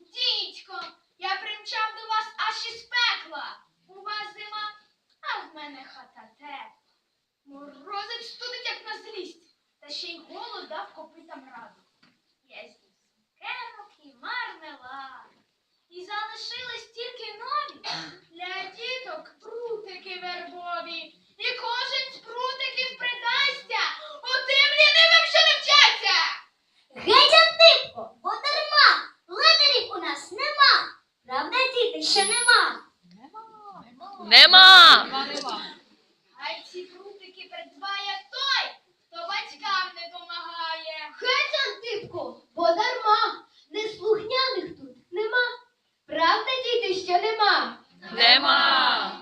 дідько. Я примчав до вас аж із пекла. У вас зима, а в мене хата тепла. Морозить студить, як на злість, та ще й голод дав копитам раду. Я з'їв цукерок і мармелад. І залишились ще нема? Нема. А ці прутики придбає той, хто батькам не допомагає. Геть типку, бо дарма, неслухняних тут нема. Правда, діти, що нема? Нема.